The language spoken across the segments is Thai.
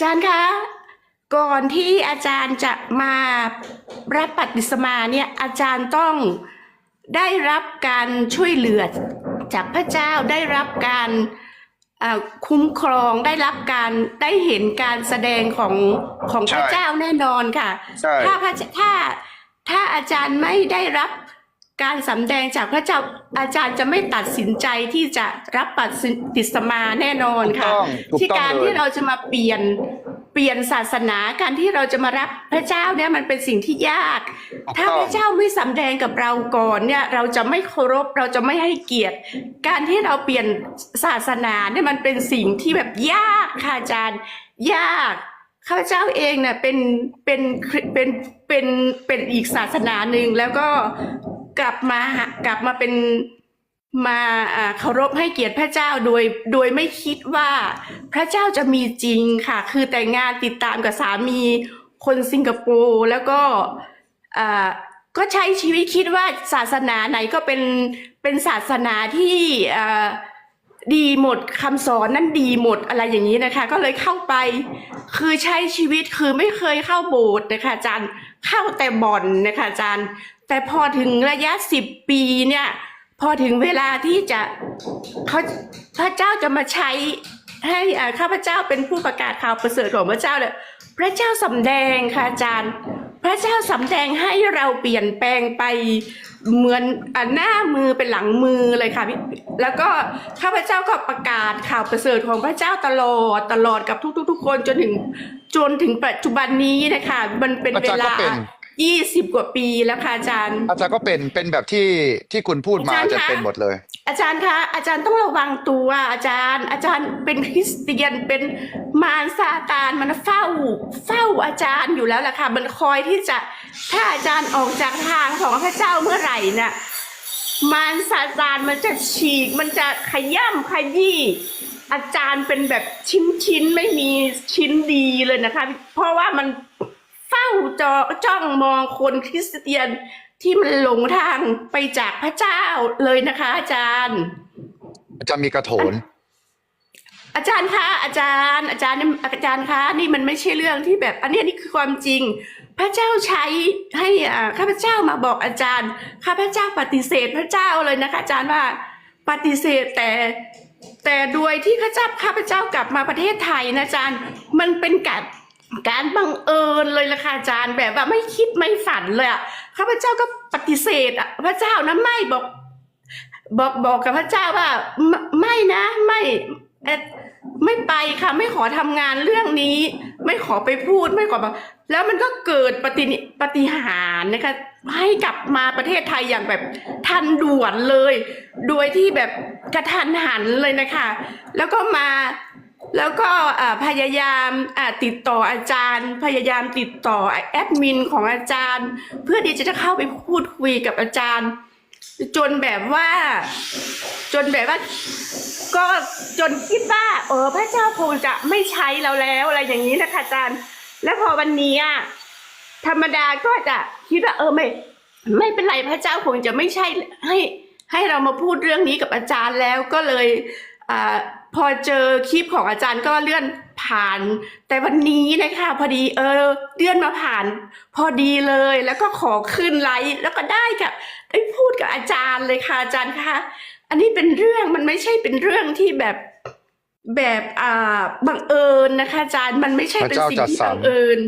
จารย์คะ ก่อนที่อาจารย์จะมารับปฏิสมาเนี่ย อาจารย์ต้องได้รับการช่วยเหลือจากพระเจ้าได้รับการเอ่อคุ้มครองได้รับการได้เห็นการแสดงของของพระใช่เจ้าแน่นอนค่ะใช่ถ้าพระถ้าถ้าอาจารย์ไม่ได้รับ การสำแดงจากพระเจ้าอาจารย์จะไม่ตัดสินใจที่จะรับปฏิสมาแน่นอนถูกค่ะต้องถูกที่ต้องการเลที่ยเราจะมาเปลี่ยนเปลี่ยนศาสนาการที่เราจะมารับพระเจ้าเนี่ยมันเป็นสิ่งที่ยาก ถูกถ้าต้อพงระเจ้าไม่สำแดงกับเราก่อนเนี่ยเราจะไม่เคารพเราจะไม่ให้เกียรติ การที่เราเปลี่ยนศาสนาเนี่ยมันเป็นสิ่งที่แบบยากค่ะอาจารย์ ยากข้าพเจ้าเองเนี่ยเป็นเป็นเป็นเป็นเป็นอีกศาสนาหนึ่งแล้วก็ กลับมากลับมาเป็นมาเคารพให้เกียรติพระเจ้าโดยโดยไม่คิดว่าพระเจ้าจะมีจริงค่ะ คือแต่งงานติดตามกับสามีคนสิงคโปร์แล้วก็อ่าก็ใช้ชีวิตคิดว่าศาสนาไหนก็เป็นเป็นศาสนาที่อ่าดีหมดคำสอนนั้นดีหมดอะไรอย่างนี้นะคะ ก็เลยเข้าไป คือใช้ชีวิตคือไม่เคยเข้าโบสถ์นะคะอาจารย์เข้าแต่บ่อนนะคะอาจารย์ แต่พอถึงระยะสิบปีเนี่ย พอถึงเวลาที่จะเขาพระเจ้าจะมาใช้ ให้อาข้าพเจ้าเป็นผู้ประกาศข่าวประเสริฐของพระเจ้าเนี่ยพระเจ้าสำแดงค่ะอาจารย์ พระเจ้าสำแดงให้เราเปลี่ยนแปลงไปเหมือนอหน้ามือเป็นหลังมือเลยค่ะพี่แล้วก็ข้าพเจ้าก็ประกาศข่าวประเสริฐของพระเจ้าตลอดตลอดกับทุกๆๆคนจนถึงจนถึงปัจจุบันนี้นะคะมันเป็นเวจารย์ก็ลาเยี่สิบกว่าปีแล้วค่ะอาจารย์ อาจารย์ก็เป็นเป็นแบบที่ที่คุณพูดมาอาอาจารย์จารย์คะเป็นหมดเลย อาจารย์คะอาจารย์ต้องระวังตัวอาจารย์ อาจารย์เป็นคริสเตียนเป็นมารซาตานมันเฝ้าเฝ้าอาจารย์อยู่แล้วล่ะค่ะ มันคอยที่จะถ้าอาจารย์ออกจากทางของพระเจ้าเมื่อไหร่น่ะมารซาตานมันจะฉีกมันจะขย่ำขยี้อาจารย์เป็นแบบชิ้นชิ้นๆไม่มีชิ้นดีเลยนะคะ เพราะว่ามัน เฝ้าจอจ้องมองคนคริสเตียนที่มันหลงทางไปจากพระเจ้าเลยนะคะ อาจารย์ อาจารย์มีกระโถน อาจารย์คะอาจารย์ อาจารย์นี่อาจารย์คะนี่มันไม่ใช่เรื่องที่แบบ อันนี้นี่คือความจริง พระเจ้าใช้ให้อ่าข้าพเจ้ามาบอกอาจารย์ข้าพเจ้าปฏิเสธพระเจ้าเลยนะคะ อาจารย์ว่าปฏิเสธแต่แต่โดยที่ข้าพเจ้าข้าพเจ้ากลับมาประเทศไทยนะอาจารย์ มันเป็นการ การบังเอิญเลยละค่ะอาจารย์แบบว่าไม่คิดไม่ฝันเลยอะข้าพเจ้าก็ปฏิเสธอะพระเจ้านะไม่บอก บอกบอกกับพระเจ้าว่าไม่ไม่นะไม่ไม่ไปค่ะ ไม่ขอทำงานเรื่องนี้ ไม่ขอไปพูดไม่ขอบอกแล้วมันก็เกิดปฏิปฏิหารนะคะให้กลับมาประเทศไทยอย่างแบบทันด่วนเลย โดยที่แบบกระทันหันเลยนะคะ แล้วก็มา แล้วก็พยายามติดต่ออาจารย์ พยายามติดต่อแอดมินของอาจารย์ เพื่อที่จะเข้าไปพูดคุยกับอาจารย์ จนแบบว่า จนแบบว่า ก็จนคิดว่า เออ พระเจ้าคงจะไม่ใช้เราแล้วอะไรอย่างนี้นะคะอาจารย์ แล้วพอวันนี้อะธรรมดาก็จะคิดว่า เออไม่ ไม่เป็นไรพระเจ้าคงจะไม่ใช่ให้ให้เรามาพูดเรื่องนี้กับอาจารย์แล้วก็เลย อาพอเจอคลิปของอาจารย์ก็เลื่อนผ่าน แต่วันนี้นะคะ พอดีเออเลื่อนมาผ่าน พอดีเลยแล้วก็ขอขึ้นไลฟ์แล้วก็ได้กับได้พูดกับอาจารย์เลยค่ะอาจารย์คะอันนี้เป็นเรื่องมันไม่ใช่เป็นเรื่องที่แบบแบบอ่าบังเอิญนะคะอาจารย์มันไม่ใช่เป็นสิ่งที่พระเจ้าจัดสรรบังเอิญ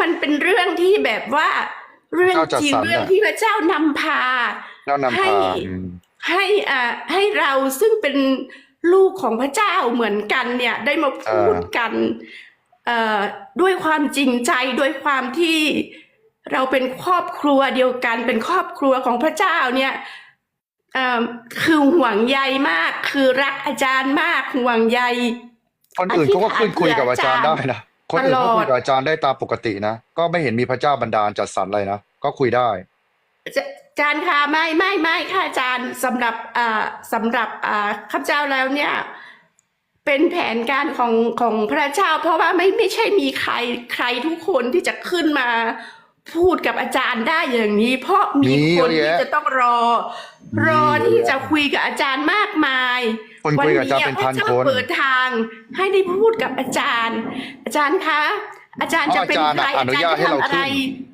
มันเป็นเรื่องที่แบบว่าเรื่องพระเจ้าจัดจริงสรรเรื่องน่ะที่พระเจ้านำพาแล้วนำให้พาอืมให้อ่าให้เราซึ่งเป็น ลูกของพระเจ้าเหมือนกันเนี่ยได้มาพูดกันเอ่อด้วยความจริงใจด้วยความที่เราเป็นครอบครัวเดียวกัน เป็นครอบครัวของพระเจ้าเนี่ยเอ่อคือห่วงใยมาก คือรักอาจารย์มากห่วงใยคนอื่นเขาก็ขึ้นคุยกับอาจารย์ได้นะคนอื่นตลอดเขาคุยกับอาจารย์ได้ตามปกตินะ ก็ไม่เห็นมีพระเจ้าบันดาลจัดสรรอะไรนะ ก็คุยได้ จะอาจารย์คะไม่ไม่ไม่ค่ะอาจารย์สำหรับอ่าสำหรับอ่าข้าพเจ้าแล้วเนี่ย เป็นแผนการของของพระเจ้า เพราะว่าไม่ไม่ใช่มีใครใครทุกคนที่จะขึ้นมาพูดกับอาจารย์ได้อย่างนี้ เพราะมีมีคนเยอะที่แยะจะต้องรอมีรอเยอะที่แยะจะคุยกับอาจารย์มากมายคนคุยกับอาจารย์เป็นพันวัคนพระเจ้าเปิดทาง ให้ได้พูดกับอาจารย์ อาจารย์คะอาจารย์จะเป็นอาจารย์ใครอะอนุญาตให้เราจะทำอะไรขึ้นอ่า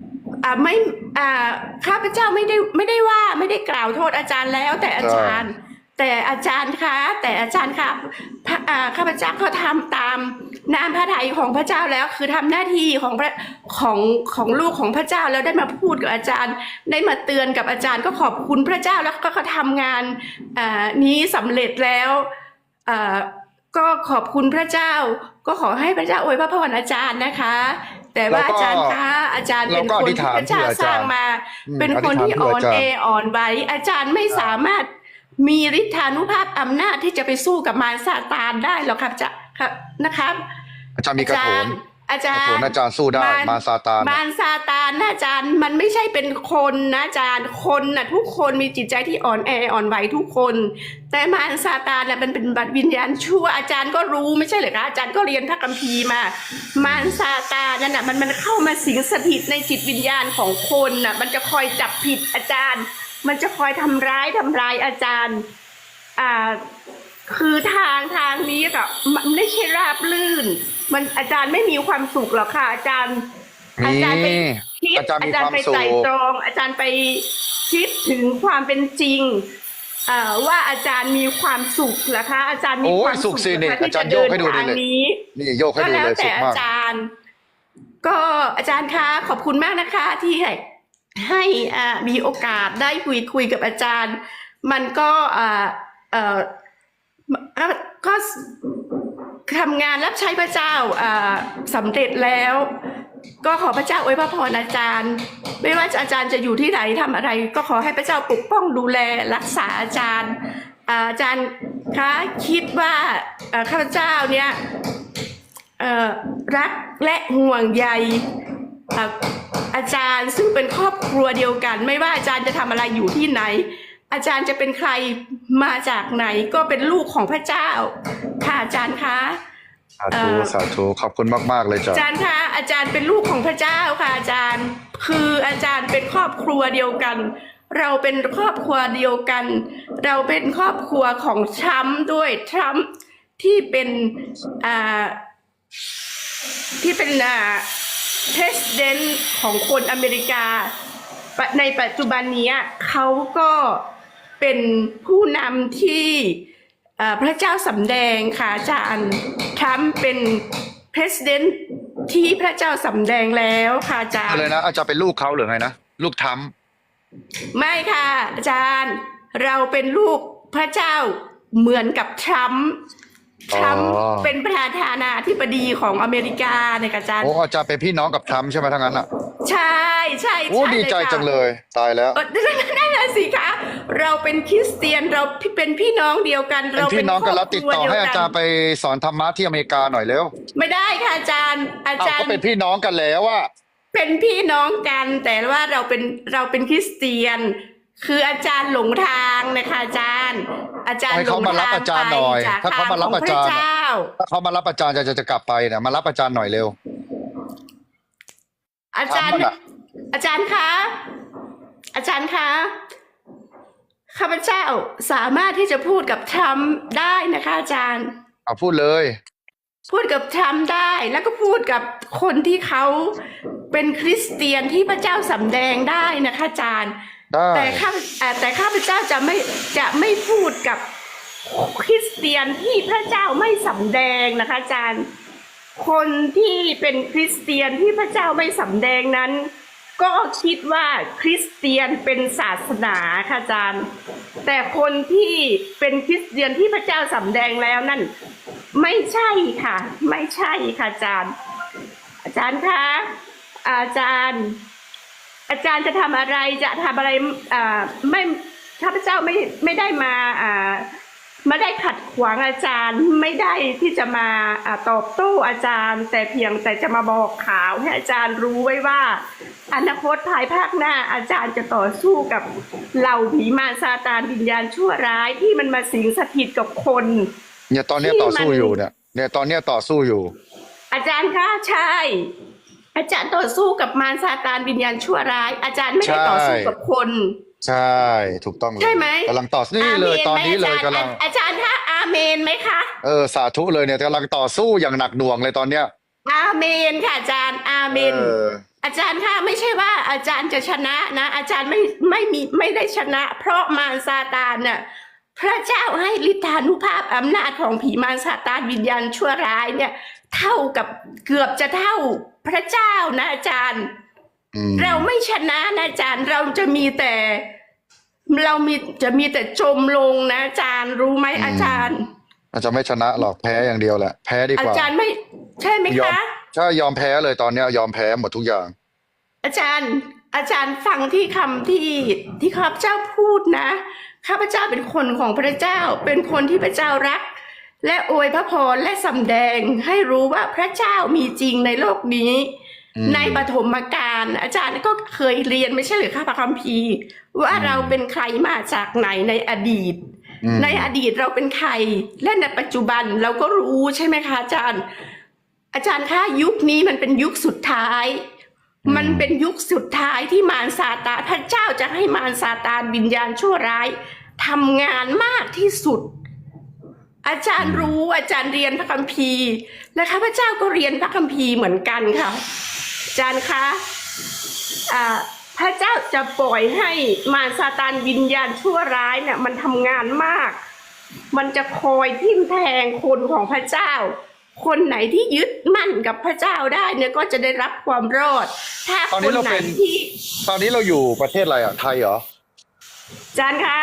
ไม่อ่าข้าพเจ้าไม่ได้ไม่ได้ว่าไม่ได้กล่าวโทษอาจารย์แล้วแต่อาจารย์ แต่อาจารย์คะ แต่อาจารย์คะพระอ่าข้าพเจ้าก็ทำตามน้ำพระทัยของพระเจ้าแล้ว คือทำหน้าที่ของพระของของลูกของพระเจ้าแล้วได้มาพูดกับอาจารย์ ได้มาเตือนกับอาจารย์ก็ขอบคุณพระเจ้าแล้วก็ก็ทำงานอ่านี้สำเร็จแล้วอ่าก็ขอบคุณพระเจ้า ก็ขอให้พระเจ้าอวยพระพรอาจารย์นะคะ แต่ว่าแล้วก็อาจารย์คะอาจารย์เป็นแล้วก็คนอธิษที่ฐานพระเจ้าเผื่ออาสจารย์ร้างมาอืมเป็นคนที่อธิษฐานเผื่อ่ออนอาจารย์แออ่อนไหวอาจารย์ไม่สามารถมีฤทธานุภาพอำนาจที่จะไปสู้กับมารซาตานได้หรอกครับจะครับนะครับ อาจารย์มีกระโถน อาจากระรโถย์นอาจารย์สู้ได้มารมาซาตานมารซาตานนะอาจารย์มันไม่ใช่เป็นคนนะอาจารย์คนนะทุกคนมีจิตใจที่อ่อนแออ่อนไหวทุกคน แต่มารซาตานน่ะมันเป็นบัตรวิญญาณชั่วอาจารย์ก็รู้ไม่ใช่เหรอคะอาจารย์ก็เรียนพระคัมภีร์มา มารซาตานนั่นน่ะมันมันเข้ามาสิงสถิตในจิตวิญญาณของคนน่ะมันจะคอยจับผิดอาจารย์ มันจะคอยทำร้ายทำร้ายอาจารย์อ่าคือทางทางนี้ก็มันไม่ใช่ราบลื่น มันอาจารย์ไม่มีความสุขหรอกค่ะ อาจารย์มีอาจารย์ไปคิดอาจารย์มีอาจารย์ไปความสุขไต่ตรอง อาจารย์ไปคิดถึงความเป็นจริงเอ่อว่าอาจารย์มีความสุขเหรอคะ อาจารย์มีโอ้ควายมสุสุขขสิเหรนี่อคะที่อาจารจะย์โยเดิกนให้ดูทางเลยนี้นี่โยกให้ก็ดูแล้วเลยสุแต่ขอามากจารย์ ก็อาจารย์คะขอบคุณมากนะคะที่ให้ให้อ่ามีโอกาสได้คุยคุยกับอาจารย์ มันก็อ่าเอ่อก็ก็ ทำงานรับใช้พระเจ้าสำเร็จแล้ว ก็ขอพระเจ้าอวยพระพรอาจารย์ ไม่ว่าอาจารย์จะอยู่ที่ไหนทำอะไร ก็ขอให้พระเจ้าปกป้องดูแลรักษาอาจารย์อาจารย์คะคิดว่าข้าพเจ้าเนี่ยรักและห่วงใยอาจารย์ซึ่งเป็นครอบครัวเดียวกัน ไม่ว่าอาจารย์จะทำอะไรอยู่ที่ไหน อาจารย์จะเป็นใครมาจากไหนก็เป็นลูกของพระเจ้า ค่ะอาจารย์คะสาเอ่ธุอสาธุขอบคุณมาก ๆ เลยจ้ะอาจารย์คะอาจารย์เป็นลูกของพระเจ้าค่ะอาจารย์ คืออาจารย์เป็นครอบครัวเดียวกัน เราเป็นครอบครัวเดียวกัน เราเป็นครอบครัวของทรัมป์ด้วยทรัมป์ที่เป็นอ่าที่เป็นอ่า president ของคนอเมริกา ในปัจจุบันเนี้ยเขาก็ เป็นผู้นำที่เอ่อพระเจ้าสำแดงค่ะอาจารย์ทรัมป์เป็น president ที่พระเจ้าสำแดงแล้วค่ะอาจารย์อะไรนะอาจารย์เป็นลูกเขาหรือไงนะลูกทำไม่ค่ะ อาจารย์เราเป็นลูกพระเจ้าเหมือนกับทรัมป์ทรัมป์เป็นประธานาธิบดีของอเมริกาเนี่ยค่ะอาจารย์โอ้อาจารย์เป็นพี่น้องกับทรัมป์ใช่ไหมทั้งนั้นอะ ใช่ใช่โอ้ใช่ดีใจค่ะจังเลยตายแล้ว เออนั่นแหละสิคะเราเป็นคริสเตียนเราเป็นพี่น้องเดียวกัน เป็นเราพี่น้องกันแล้วครติบดครัวต่อให้เวอาจารย์ไปสอนธรรมะที่อเมริกาหน่อยเร็วไม่ได้ค่ะอาจารย์อาอ้าวจารก็ย์เป็นพี่น้องกันแล้วอะเป็นพี่น้องกันแต่ว่าเราเป็นเราเป็นคริสเตียน คืออาจารย์หลงทางนะคะอาจารย์ อาจารย์ให้หลเขางมารับทางอาจารย์ไปหน่อยจากถ้าเขาทางมารับของอาพจารระย์เจ้า ถ้าเขามารับอาจารย์จะจะจะกลับไปเนี่ยมารับอาจารย์หน่อยเร็ว อาจารย์ทำมันอะอาจารย์คะ อาจารย์คะ ข้าพเจ้าสามารถที่จะพูดกับทรัมป์ได้นะคะอาจารย์ เอาพูดเลย พูดกับทรัมป์ได้ แล้วก็พูดกับคนที่เขาเป็นคริสเตียนที่พระเจ้าสำแดงได้นะคะอาจารย์ได้แต่ข้าเอ่อแต่ข้าพเจ้าจะไม่จะไม่พูดกับคริสเตียนที่พระเจ้าไม่สำแดงนะคะอาจารย์ คนที่เป็นคริสเตียนที่พระเจ้าไม่สำแดงนั้น ก็คิดว่าคริสเตียนเป็นศาสนาค่ะอาจารย์ แต่คนที่เป็นคริสเตียนที่พระเจ้าสำแดงแล้วนั่น ไม่ใช่ค่ะ ไม่ใช่ค่ะอาจารย์ อาจารย์คะอาจารย์ อาจารย์จะทำอะไรจะทำอะไรอ่าไม่ข้าพเจ้าไม่ไม่ได้มาอ่า ไม่ได้ขัดขวางอาจารย์ไม่ได้ที่จะมาอ่าตอบโต้อาจารย์ แต่เพียงแต่จะมาบอกข่าวให้อาจารย์รู้ไว้ว่า อนาคตภายภาคหน้าอาจารย์จะต่อสู้กับเหล่าผีมารซาตานวิญญาณชั่วร้ายที่มันมาสิงสถิตกับคนเนี่ยตอนเนี้ยที่ต่อสู้มันอยู่เนี่ยเนี่ยตอนเนี้ยต่อสู้อยู่ อาจารย์คะใช่อาจารย์ต่อสู้กับมารซาตานวิญญาณชั่วร้าย อาจารย์ไม่ได้ใช่ต่อสู้กับคน ใช่ถูกต้องเลยใช่ไหมกำลังต่อนี่เลยาตอนมนี้เลยไหมกำลัง อาจารย์คะอาเมนไหมคะเออสาธุเลยเนี่ยกำลังต่อสู้อย่างหนักหน่วงเลยตอนเนี้ยอาเมนค่ะอาจารย์อาเมนเอออาจารย์คะไม่ใช่ว่าอาจารย์จะชนะนะ อาจารย์ไม่ไม่มีไม่ได้ชนะ เพราะมารซาตานน่ะพระเจ้าให้ฤทธานุภาพอำนาจของผีมารซาตานวิญญาณชั่วร้ายเนี่ย เท่ากับเกือบจะเท่าพระเจ้านะอาจารย์อืม เราไม่ชนะนะอาจารย์เราจะมีแต่ เรามีจะมีแต่จมลงนะอาจารย์รู้ไหมอาจารย์ อาจจะไม่ชนะหรอกแพ้อย่างเดียวแหละแพ้ดีอากว่าจารย์ไม่ ใช่ไหมยอมคะใช่ยอมแพ้เลยตอนเนี้ย ยอมแพ้หมดทุกอย่าง อาจารย์ อาจารย์ฟังที่คำที่ที่ข้าพเจ้าพูดนะข้าพเจ้าเป็นคนของพระเจ้า เป็นคนที่พระเจ้ารัก และอวยพระพรและสำแดงให้รู้ว่าพระเจ้ามีจริงในโลกนี้อืม ในปฐมกาลอาจารย์ก็เคยเรียนไม่ใช่หรือข้าพระคัมภีร์ว่าเราเป็นใครมาจากไหนในอดีตอืมในอดีตเราเป็นใคร และในปัจจุบันเราก็รู้ใช่ไหมคะอาจารย์ อาจารย์คะยุคนี้มันเป็นยุคสุดท้ายอืมมันเป็นยุคสุดท้ายที่มารซาตานพระเจ้าจะให้มารซาตานวิญญาณชั่วร้ายทำงานมากที่สุดอาจารย์รู้อาจารย์เรียนพระคัมภีร์และข้าพเจ้าก็เรียนพระคัมภีร์เหมือนกันค่ะอา จารย์คะอ่าพระเจ้าจะปล่อยให้มารซาตานวิญญาณชั่วร้ายเนี่ยมันทำงานมาก มันจะคอยทิ่มแทงคนของพระเจ้า คนไหนที่ยึดมั่นกับพระเจ้าได้เนี่ยก็จะได้รับความรอด ถ้าตอนคนี้นเราไหนเป็นที่ ตอนนี้เราอยู่ประเทศอะไรอะไทยเหรออาจารย์คะ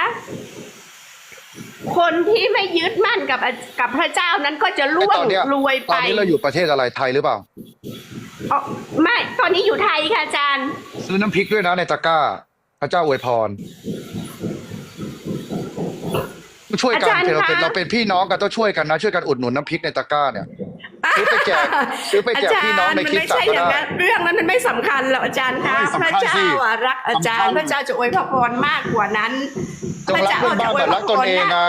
คนที่ไม่ยึดมั่นกับกับพระเจ้านั้นก็จะล่วไอ้งตอนเนี้ยรวยตไปอนนี้เราอยู่ประเทศอะไรไทยหรือเปล่า อ๋อไม่ตอนนี้อยู่ไทยค่ะอาจารย์ ซื้อน้ำพริกด้วยนะในตะกร้า พระเจ้าอวยพร ช่วยกันอาจารย์เราเป็นคะ เราเป็นพี่น้องกันต้องช่วยกันนะ ช่วยกันอุดหนุนน้ำพริกในตะกร้าเนี่ย ซื้อไปแจกซื้อไปแจกพี่น้องในคลิปอาจารย์มันไม่ใช่อย่างสั่งก็ได้นั้นเรื่องนั้นมันไม่สำคัญหรอกอาจารย์คะเฮ้ยพสำคัระญสิเจ้าอะรักอาจารย์สำคัญ พระเจ้าจะอวยพระพรมากกว่านั้นต้องรักเพื่อนบ้านแบบรักตนเองไง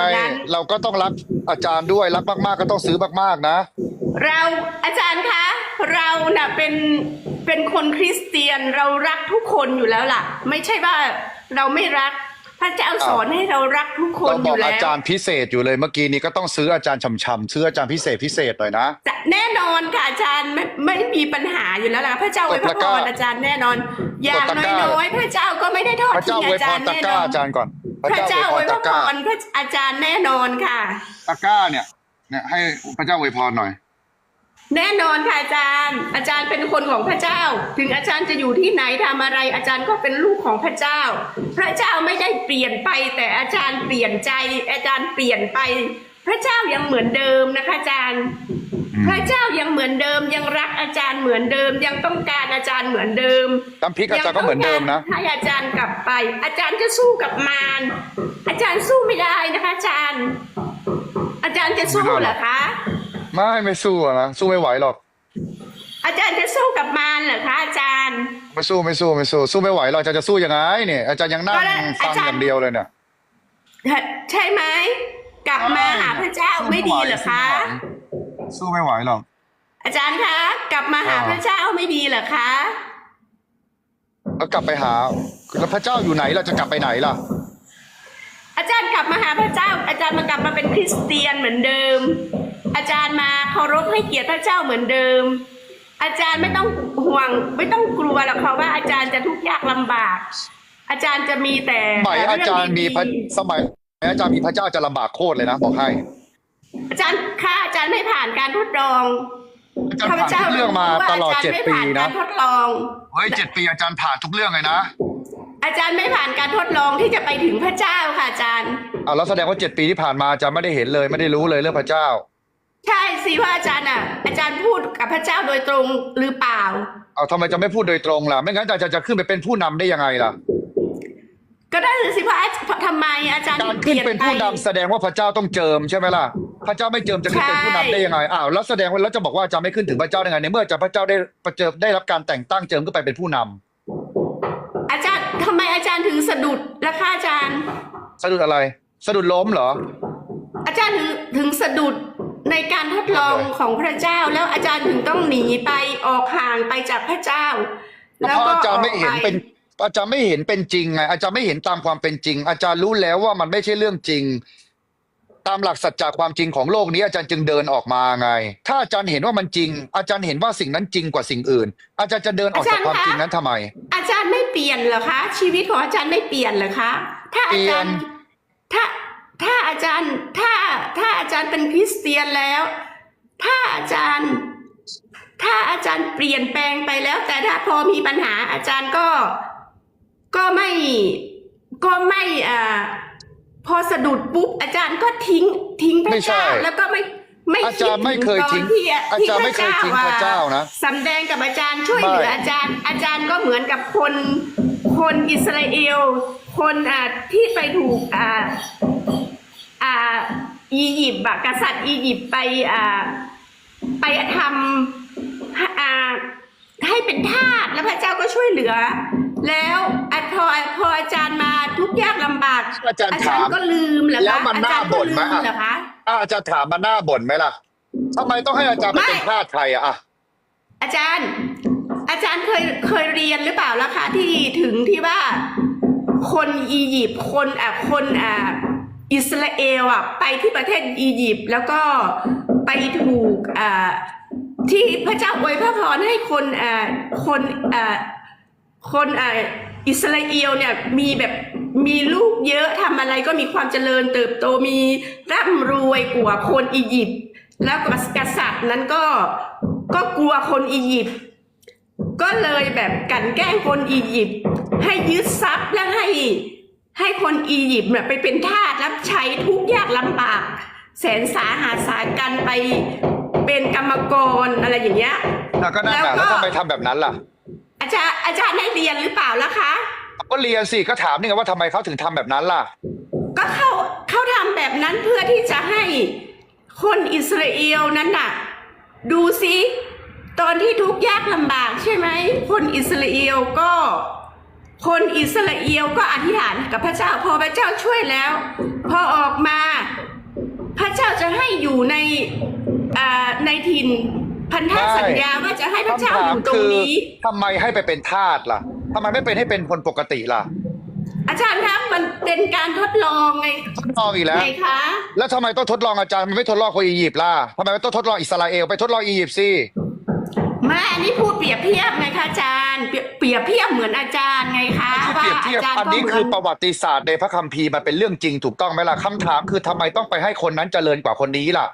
เราก็ต้องรักอาจารย์ด้วยรักมากๆ ก็ต้องซื้อมากๆนะ เราอาจารย์คะเราน่ะเป็นเป็นคนคริสเตียนเรารักทุกคนอยู่แล้วล่ะ ไม่ใช่ว่าเราไม่รัก พระเจ้าสอนให้เรารักทุกคนเราอบอยู่กแล้อาวจารย์พิเศษอยู่เลยเมื่อกี้นี้ก็ต้องซื้ออาจารย์ช่ำๆซื้ออาจารย์พิเศษพิเศษหน่อยนะจะแน่นอนค่ะอาจารย์ไม่ไม่มีปัญหาอยู่แล้วล่ะพระเจ้าอวยพระพรอาจารย์แน่นอน อย่างกดตะกร้าน้อยๆพระเจ้าก็ไม่ได้ทอดพระเจ้าทิ้งอวยอาพจารรย์ตะแน่กนร้าอนอาจารย์ก่อนพระเจ้าอวยพระตะกพร้ารพระอาจารย์แน่นอนค่ะตะกร้าเนี่ยเนี่ยให้พระเจ้าอวยพรหน่อย แน่นอนค่ะอาจารย์ อาจารย์เป็นคนของพระเจ้า ถึงอาจารย์จะอยู่ที่ไหนทำอะไร อาจารย์ก็เป็นลูกของพระเจ้า พระเจ้าไม่ได้เปลี่ยนไป แต่อาจารย์เปลี่ยนใจ อาจารย์เปลี่ยนไป พระเจ้ายังเหมือนเดิมนะคะอาจารย์อืมพระเจ้ายังเหมือนเดิม ยังรักอาจารย์เหมือนเดิม ยังต้องการอาจารย์เหมือนเดิมน้ำพริกอาจารย์ก็เหมือนเดิมนะยังต้องการให้อาจารย์กลับไป อาจารย์จะสู้กับมารอาจารย์สู้ไม่ได้นะคะอาจารย์ อาจารย์จะสู้เหรอคะ ไม่ไม่สู้อะนะสู้ไม่ไหวหรอก อาจารย์จะสู้กับมารเหรอคะอาจารย์ ไม่สู้ไม่สู้ไม่สู้สู้ไม่ไหวหรอกอาจารย์จะสู้ยังไงเนี่ยอาจารย์ยังนั่งก็แล้วฟังอาจารย์ อย่างเดียวเลยเนี่ย ใช่ไหมกลับมาหาพระเจ้าไม่ดีเหรอคะ สู้ไม่ไหวหรอก อาจารย์คะ กลับมาหาอ่าพระเจ้าไม่ดีเหรอคะแล้วกลับไปหา แล้วพระเจ้าอยู่ไหนเราจะกลับไปไหนล่ะ อาจารย์กลับมาหาพระเจ้า อาจารย์มากลับมาเป็นคริสเตียนเหมือนเดิม อาจารย์มาเคารพให้เกียรติพระเจ้าเหมือนเดิม อาจารย์ไม่ต้องห่วง ไม่ต้องกลัวหรอกค่ะว่าอาจารย์จะทุกข์ยากลำบาก อาจารย์จะมีแต่สมัยอาจารย์มีพระเองดีสมัยอาจารย์มีพระเจ้าจะลำบากโคตรเลยนะบอกให้ๆอาจารย์ค่ะอาจารย์ไม่ผ่านการทดลองอาจารย์ผ่านทุกเรื่องมาตลอดข้าพเจ็ดจ้าปีรู้ว่าอาจารย์ไม่ผ่านนะการทดลองเฮ้ยเจ็ดปีอาจารย์ผ่านทุกเรื่องเลยนะอาจารย์ไม่ผ่านการทดลองที่จะไปถึงพระเจ้าค่ะอาจารย์เอาแล้วแสดงว่าเจ็ดปีที่ผ่านมาอาจารย์ไม่ได้เห็นเลยไม่ได้รู้เลยเรื่องพระเจ้า ใช่สิว่าอาจารย์อะ อาจารย์พูดกับพระเจ้าโดยตรงหรือเปล่า เอาทำไมจะไม่พูดโดยตรงล่ะ ไม่งั้นอาจารย์จะขึ้นไปเป็นผู้นำได้ยังไงล่ะ ก็ได้สิว่าทำไมอาจารย์การถึงขึ้นลี่ยเป็นผู้นำแสดงว่าพระเจ้าต้องเจิมใช่ไหมล่ะ พระเจ้าไม่เจิมจะขึ้นเป็นผู้นำได้ยังไง อ้าวแล้วแสดงว่าแล้วจะบอกว่าอาจารย์ไม่ขึ้นถึงพระเจ้าได้ไงในเมื่ออาจารย์พระเจ้าได้ประเจิมได้รับการแต่งตั้งเจิมขึ้นไปเป็นผู้นำอาจารย์ทำไมอาจารย์ถึงสะดุดล่ะคะอาจารย์ สะดุดอะไร สะดุดล้มเหรอ อาจารย์ถึงถึงสะดุด ในการทดลองของพระเจ้าแล้วอาจารย์ถึงต้องหนีไปออกห่างไปจากพระเจ้าเพราะอาจารย์ไม่เห็นออกเป็นอาจารย์ไม่เห็นเป็นจริงไงอาจารย์ไม่เห็นตามความเป็นจริง อาจารย์รู้แล้วว่ามันไม่ใช่เรื่องจริง ตามหลักสัจจะความจริงของโลกนี้อาจารย์จึงเดินออกมาไง ถ้าอาจารย์เห็นว่ามันจริง อาจารย์เห็นว่าสิ่งนั้นจริงกว่าสิ่งอื่น อาจารย์จะเดินออกจากความจริงนั้นทำไม อาจารย์ไม่เปลี่ยนเหรอคะ ชีวิตของอาจารย์ไม่เปลี่ยนเหรอคะ ถ้าอาจารย์ถ้า ถ้าอาจารย์ถ้าถ้าอาจารย์เป็นคริสเตียนแล้ว ถ้าอาจารย์ ถ้าอาจารย์เปลี่ยนแปลงไปแล้ว แต่ถ้าพอมีปัญหาอาจารย์ก็ก็ไม่ก็ไม่อ่าพอสะดุดปุ๊บอาจารย์ก็ทิ้งทิ้งพไม่ระใช่เจ้าแล้วก็ไม่ไม่อาจารย์ไม่เคยทิ้งดถึตนอาจารย์ไม่เคยทิ้งพระเจ้านะสำแดงกับอาจารย์ช่วยเหลือไม่อาจารย์ อาจารย์ก็เหมือนกับคนคนอิสราเอล คนอ่าที่ไปถูกอ่า อ่าอียิปต์อะกษัตริย์อียิปต์ไปอ่าไปทำอ่าให้เป็นทาสแล้วพระเจ้าก็ช่วยเหลือ แล้วอะพอพออาจารย์มาทุกข์ยากลำบากอาจารย์ถามก็ลืมเหรอแล้คะวมันอาน่าจารย์ก็บ่นลืไหมมอะเหรอคะอะอาจารย์ถามมาหน้าบ่นไหมล่ะทำไมต้องให้อาจารย์ไปไม่เป็นทาสใครอะอะอาจารย์ อาจารย์เคยเคยเรียนหรือเปล่าล่ะคะที่ถึงที่ว่าคนอียิปต์คนอะคนอะ อิสราเอลอะไปที่ประเทศอียิปต์แล้วก็ไปถูกอ่าที่พระเจ้าอวยพระพรให้คนอ่าคนอ่าคนอ่าอิสราเอลเนี่ยมีแบบมีลูกเยอะทำอะไรก็มีความเจริญเติบโตมีร่ำรวยกว่าคนอียิปต์แล้วก็กษัตริย์นั้นก็ก็กลัวคนอียิปต์ก็เลยแบบกันแกล้งคนอียิปต์ให้ยึดทรัพย์และให้ ให้คนอียิปต์เนี่ยไปเป็นทาสรับใช้ทุกข์ยากลำบาก แสนสาหัสสากันไปเป็นกรรมกรอะไรอย่างเงี้ย แล้วก็นั่นแล้วน่ะก็แล้วทำไมทำแบบนั้นล่ะ อาจารย์อาจารย์ได้เรียนหรือเปล่าล่ะคะ ก็เรียนสิก็ถามนี่ไงว่าทำไมเขาถึงทำแบบนั้นล่ะ ก็เขาเขาทำแบบนั้นเพื่อที่จะให้คนอิสราเอลนั้นน่ะ ดูสิตอนที่ทุกข์ยากลำบากใช่ไหมคนอิสราเอลก็ คนอิสราเอลก็อธิษฐานกับพระเจ้าพอพระเจ้าช่วยแล้ว พอออกมา พระเจ้าจะให้อยู่ในอ่าในถิ่นพันธสัญญาว่าจะให้พระเจ้าคำอถามยู่ตรงคือนี้ทำไมให้ไปเป็นทาสล่ะทำไมไม่เป็นให้เป็นคนปกติล่ะ อาจารย์ครับมันเป็นการทดลองไงทดลองอีกแล้วไงคะแล้วทำไมต้องทดลองอาจารย์มันไม่ทดลองคนอียิปต์ล่ะทำไมไม่ต้องทดลองอิสราเอลไปทดลองอียิปต์สิ ไม่อันนี้พูดเปรียบเทียบไงคะอาจารย์ เปรียบเปรียบเทียบเหมือนอาจารย์ไงคะเปรียบเทียบอาจารย์อันนี้ก็เหมืคือประวัติศาสตร์ในพระคัมภีร์มันเป็นเรื่องจริงถูกต้องไหมล่ะคำถามคือทำไมต้องไปให้คนนั้นเจริญกว่าคนนี้ล่ะ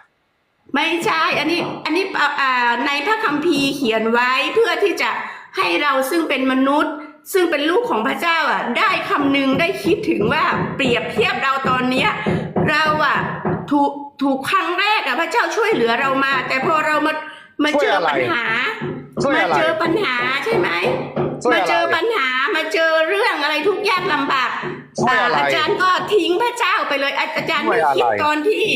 ไม่ใช่ อันนี้ อันนี้อ่าอ่าในพระคัมภีร์เขียนไว้เพื่อที่จะให้เราซึ่งเป็นมนุษย์ ซึ่งเป็นลูกของพระเจ้าอะ ได้คำนึงได้คิดถึงว่าเปรียบเทียบเราตอนเนี้ยเราอะถูกถูกครั้งแรกอะพระเจ้าช่วยเหลือเรามา แต่พอเรามา มาเจอปัญหา ช่วยมาอะไร เจอปัญหาใช่ไหม ช่วยมาอะไร เจอปัญหา มาเจอเรื่องอะไรทุกข์ยากลำบากช่วยอะไรอาจารย์ก็ทิ้งพระเจ้าไปเลย อาอาจารย์ไม่ช่วยอะไร คิดตอนที่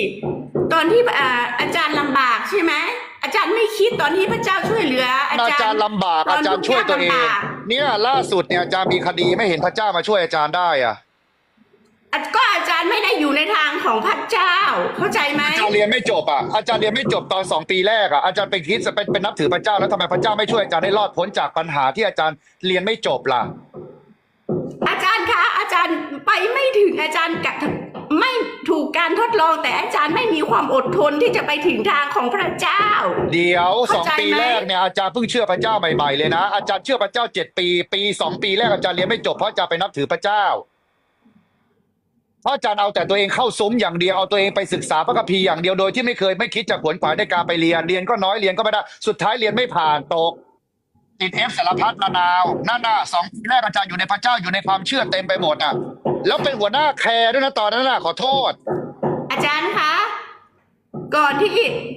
ตอนที่อ่าอาจารย์ลำบากใช่ไหมอาจารย์ไม่คิดตอนที่พระเจ้าช่วยเหลือ อาอาจารจารย์ย์ลำบากอาจารย์ช่วยตัวเองลำบากเนี่ยล่าสุดเนี่ยอาจารย์มีคดีไม่เห็นพระเจ้ามาช่วยอาจารย์ได้อะ อะก็อาจารย์ไม่ได้อยู่ในทางของพระเจ้า เข้าใจไหมอาจารย์เรียนไม่จบอะอาจารย์เรียนไม่จบตอนสองปีแรกอะอาจารย์เป็นคริสต์เป็นเป็นนับถือพระเจ้าแล้วทำไมพระเจ้าไม่ช่วยอาจารย์ให้รอดพ้นจากปัญหาที่อาจารย์เรียนไม่จบล่ะ อาจารย์คะอาจารย์ไปไม่ถึงอาจารย์กะไม่ถูกการทดลองแต่อาจารย์ไม่มีความอดทนที่จะไปถึงทางของพระเจ้า เดี๋ยวสเข้าองใจไหมปีแรกเนี่ยอาจารย์เพิ่งเชื่อพระเจ้าใหม่ๆเลยนะอาจารย์เชื่อพระเจ้าเจ็ดปี ปีสองปีแรกอาจารย์เรียนไม่จบเพราะอาจารย์ไปนับถือพระเจ้าเพราะอาจารย์เอาแต่ตัวเองเข้าซุ้มอย่างเดียวเอาตัวเองไปศึกษาพระคัมภีร์อย่างเดียวโดยที่ไม่เคยไม่คิดจะขวนขวายในการไปเรียนเรียนก็น้อยเรียนก็ไม่ได้สุดท้ายเรียนไม่ผ่านตกติดเอฟสารพัดระนาวนั่นน่ะสองปีแรกอาจารย์อยู่ในพระเจ้าอยู่ในความเชื่อเต็มไปหมดอะแล้วเป็นหัวหน้าแคร์ด้วยนะตอนนั้นน่ะขอโทษ อาจารย์คะก่อนที่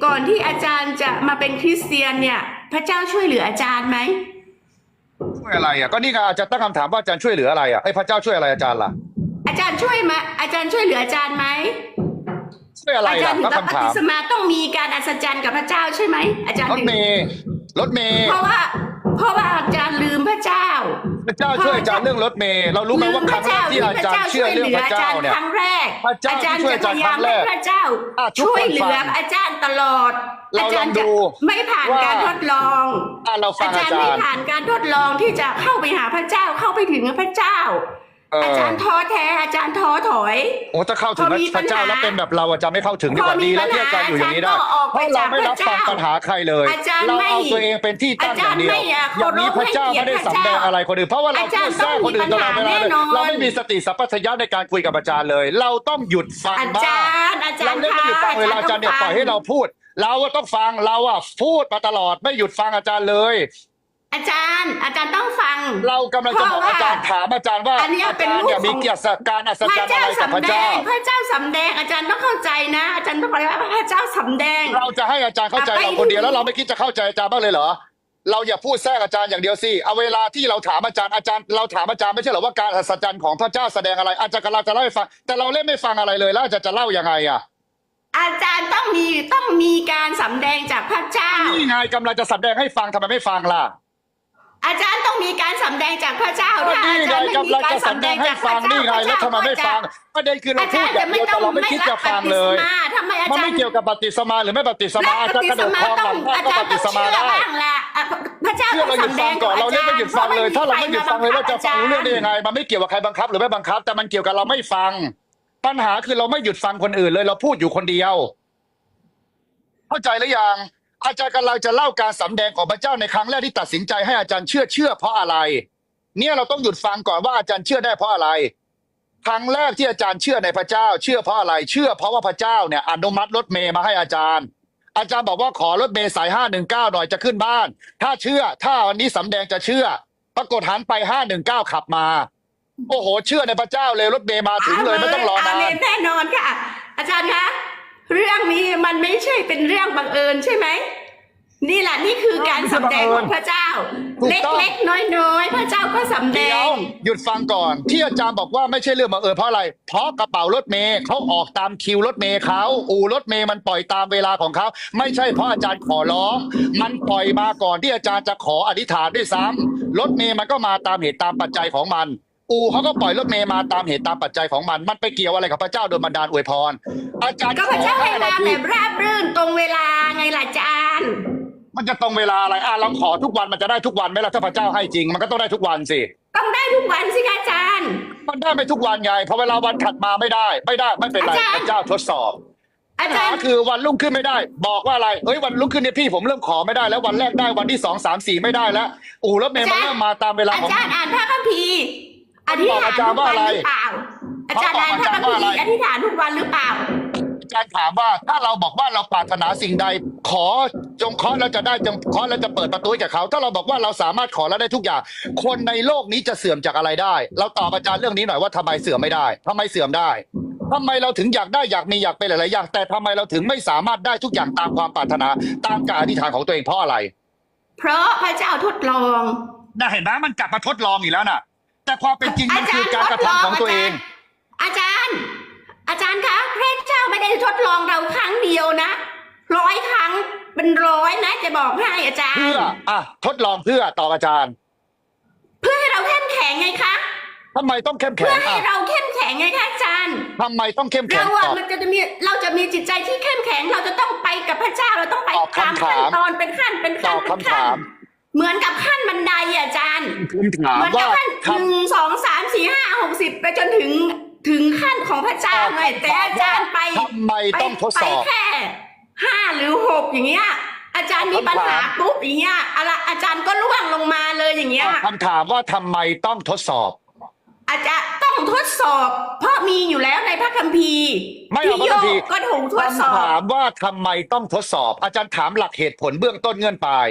ก่อนที่อาจารย์จะมาเป็นคริสเตียนเนี่ย พระเจ้าช่วยเหลืออาจารย์ไหมช่วยอะไรอะก็นี่ไงอาจารย์ตั้งคำถามว่าอาจารย์ช่วยเหลืออะไรอะให้พระเจ้าช่วยอะไรอาจารย์ล่ะ อาจารย์ช่วยมาอาจารย์ช่วยเหลืออาจารย์ไหมช่วยอะไรอาจาล่ะรย์ถึก็งรับปคำถาฏิมสมาต้องมีการอัศจรรย์กับพระเจ้าใช่ไหมอาจารย์รถถึงเมย์รถเมย์เพราะว่า เพราะว่าอาจารย์ลืมพระเจ้า พระเจ้าช่วยอาจารย์เรื่องรถเมล์เรารู้ไหมว่าครั้งแรกที่อาจารย์เชื่อเรื่องพระเจ้าเนี่ยครั้งแรกพระเจ้าอาจารย์ที่ช่วยจะอาพจารย์ยายามครั้งแรให้กพระเจ้าอะทุกช่วยคนเหลืฟัองอาจารย์ตลอดเราอาจารย์ลองดูจะไม่ผ่านว่าการทดลองอะเราฟัอางจารอาย์จาไม่รย์ผ่านการทดลองที่จะเข้าไปหาพระเจ้าเข้าไปถึงพระเจ้าเอออาจารย์ท้อแท้อาจารย์ท้อถอย โอ้ถ้าเข้าถึงพอมีพระเจ้าปัญหาแล้วเป็นแบบเราอาจารย์ไม่เข้าถึงดีกว่าพอมีดีแล้วที่อาจารย์อยู่อย่างนี้ได้ปัญหาอาจารย์ก็ออกเพไปราะเราไม่รับจากพระฟังเจ้าปัญหาใครเลยอาจารย์เราไม่เอาตัวเองเป็นที่ตั้งอย่างเดียวอาจารย์ไม่อยากอย่างนี้พระเจ้าไม่ได้สำแดงอะไรคนอื่นเพราะว่าเราอาจารพูย์ดแทรกคนอื่นตลอดเวลาเลยต้องมีปัญหาแน่นอน เราไม่มีสติสัพพัญญะในการคุยกับอาจารย์เลย เราต้องหยุดฟังอาบ้างจารย์อาจารเราย์เล่นไม่หยุดฟังเลยเราอาจารย์เนี่ยปล่อยให้เราพูด เราก็ต้องฟังเราอะพูดมาตลอดไม่หยุดฟังอาจารย์เลย อาจารย์ อาจารย์ต้องฟัง เรากำลังจะบอกอาจารย์ถามอาจารย์ว่าอันเนี้ยอาเป็นจารย์ลูกเนี่ยมีของเกียรติการอัศพจรระรย์อะเจ้าไรกับพระสำแดเจ้างพระเจ้าสำแดงอาจารย์ต้องเข้าใจนะ อาจารย์ต้องบอกว่าพระเจ้าสำแดง เราจะให้อาจารย์เข้าใจอะไปเราคนเดียวแล้วเราไม่คิดจะเข้าใจอาจารย์บ้างเลยเหรอเราอย่าพูดแทรกอาจารย์อย่างเดียวสิ เอาเวลาที่เราถามอาจารย์อาจารย์เราถามอาจารย์ไม่ใช่เหรอว่าการอัศจรรย์ของพระเจ้าแสดงอะไร อาจารย์กำลังจะเล่าให้ฟัง แต่เราเล่นไม่ฟังอะไรเลยแล้วอาจารย์จะเล่ายังไงอะ อาจารย์ต้องมีต้องมีการสำแดงจากพระเจ้า นี่ไงกำลังจะแสดงให้ฟังทำไมไม่ฟังล่ะ อาจารย์ต้องมีการสำแดงจากพระเจ้าก็ถ้านี่อาไงจารย์ไม่มีกำลังการจะแสสำดแดงงให้จากพฟัระงเจ้านี่ไงแล้วทำไมไม่ฟังประเด็นคือเราอาพูจาดรย์อจะย่างไม่เดียวต้แต่องเราไม่ไม่คิดรัจะบปฟังฏิเลสย มาทำไมอามันจารไม่ย์เกี่ยวกับปฏิสมาหรือไม่ปฏิสมาและอาปจารย์ฏิกระสโดดมาคลองต้หอลังงก็อาจารย์ปต้ฏิองสมาเชื่อได้บ้างแหละอะพระเจ้าเชื่อต้อเรางหยุดสำแดฟังงก่อนเราเล่นไม่หยุดฟังเลย ถ้าเราไม่หยุดฟังเลยเราจะฟังรู้เรื่องได้ยังไง มันไม่เกี่ยวกับใครบังคับ หรือไม่บังคับ แต่มันเกี่ยวกับเราไม่ฟัง ปัญหาคือเราไม่หยุดฟังคนอื่นเลย เราพูดอยู่คนเดียว เข้าใจหรือยัง อาจารย์กำลังจะเล่าการสำแดงของพระเจ้าในครั้งแรกที่ตัดสินใจให้อาจารย์เชื่อเชื่อเพราะอะไร เนี่ยเราต้องหยุดฟังก่อนว่าอาจารย์เชื่อได้เพราะอะไร ครั้งแรกที่อาจารย์เชื่อในพระเจ้า เชื่อเพราะอะไร เชื่อเพราะว่าพระเจ้าเนี่ยอนุมัติรถเมย์มาให้อาจารย์ อาจารย์บอกว่าขอรถเมย์สายห้าหนึ่งเก้าหน่อยจะขึ้นบ้าน ถ้าเชื่อ ถ้าวันนี้สำแดงจะเชื่อ ปรากฏหันไปห้าหนึ่งเก้าขับมา โอ้โห เชื่อในพระเจ้าเลยรถเมย์มาถึงเลยไม่ต้องรอนานแน่นอนค่ะ อาจารย์คะ เรื่องนี้มันไม่ใช่เป็นเรื่องบังเอิญใช่ไหมนี่แหละนี่คือการสำแดงของพระเจ้าถูกต้องเล็กๆน้อยๆพระเจ้าก็สำแดเดี๋ยวงหยุดฟังก่อน ที่อาจารย์บอกว่าไม่ใช่เรื่องบังเอิญเพราะอะไร เพราะกระเป๋ารถเมย์เขาออกตามคิวรถเมย์เขาอู่รถเมย์มันปล่อยตามเวลาของเขาไม่ใช่เพราะอาจารย์ขอร้อง มันปล่อยมาก่อนที่อาจารย์จะขออธิษฐานด้วยซ้ำรถเมย์มันก็มาตามเหตุตามปัจจัยของมัน อู่เขาก็ปล่อยรถเมย์มาตามเหตุตามปัจจัยของมัน มันไปเกี่ยวอะไรกับพระเจ้าโดยบันดาลอวยพร อาจารย์ก็พระเจ้าขอให้ห้มานาทีแบบราบรื่นตรงเวลาไงล่ะอาจารย์มันจะตรงเวลาอะไรอะเราขอทุกวันมันจะได้ทุกวันไหมล่ะถ้าพระเจ้าให้จริง มันก็ต้องได้ทุกวันสิต้องได้ทุกวันสิคะอาจารย์ มันได้ไม่ทุกวันไงพอเวลาวันถัดมาไม่ได้ ไม่ได้ไม่เป็นไรอาจารย์พระเจ้าทดสอบอาปัญจาหารย์คือวันรุ่งขึ้นไม่ได้ บอกว่าอะไรเอ้ยวันรุ่งขึ้นเนี่ยพี่ผมเริ่มขอไม่ได้แล้ววันแรกได้วันที่สองสามสี่ไม่ได้แล้วอู่รถเมย์มันเริ่มมาตามเวลาอาของจารย์อ่านพระคัมภีร์ อธิษฐานอาจารย์ทุกว่าวันอะไรหรือเปล่าอาจารย์อ่านพระคัมภีร์อธิษฐานทุกวันหรือเปล่าอาจารย์ถามว่าถ้าเราบอกว่าเราปรารถนาสิ่งใด ขอจงเคาะแล้วจะได้จงเคาะแล้วจะเปิดประตูให้กับเขา ถ้าเราบอกว่าเราสามารถขอแล้วได้ทุกอย่าง คนในโลกนี้จะเสื่อมจากอะไรได้ เราตอบอาจารย์เรื่องนี้หน่อยว่าทำไมเสื่อมไม่ได้ทำไมเสื่อมได้ทำไมเราถึงอยากได้อยากมีอยากเป็นหลายๆอย่าง แต่ทำไมเราถึงไม่สามารถได้ทุกอย่างตามความปรารถนาตามการอธิษฐานของตัวเองเพราะอะไร เพราะพระเจ้าทดลองน่าเห็นไหมมันกลับมาทดลองอีกแล้วน่ะ แต่ความเป็นจริงมันคือการกระทำของตัวเอง อาจารย์ อาจารย์คะพระเจ้าไม่ได้ทดลองเราครั้งเดียวนะร้อยครั้งเป็นร้อยนะจะบอกให้อาจารย์ เพื่ออะทดลองเพื่อตอบอาจารย์ เพื่อให้เราเข้มแข็งไงคะทำไมต้องเข้มเพื่แข็องให้อะเราเข้มแข็งไงคะอาจารย์ทำไมต้องเข้มแข็เรางอะตอบมันจะมีเราจะมีจิตใจที่เข้มแข็ง เราจะต้องไปกับพระเจ้าเราต้องไปตอบตามคำถามขั้นตอนเป็นขั้นเป็นตขั้อนบเป็นคำขั้ถานม เหมือนกับขั้นบันไดอะอาจารย์ผมถามเหมือนกัว่าบขั้นหทำนึ่งสองสามสี่ห้าหกสิบไปจนถึงถึงขั้นของพระเจ้าเลย แต่อาจารย์ไปทำไมต้องทดสอบ ไปแค่ห้าหรือหกอย่างเงี้ย อาจารย์มีปัญหาปุ๊บอย่างเงี้ยอะไรอาจารย์ก็ล่วงลงมาเลยอย่างเงี้ย คำถามว่าทำไมต้องทดสอบ อาจารย์ต้องทดสอบ เพราะมีอยู่แล้วในพระคัมภีร์ไม่เอาพระที่คัมภีร์โยก็ถูกทดสอคำถาบ มว่าทำไมต้องทดสอบ อาจารย์ถามหลักเหตุผลเบื้องต้นเงื่อนปลาย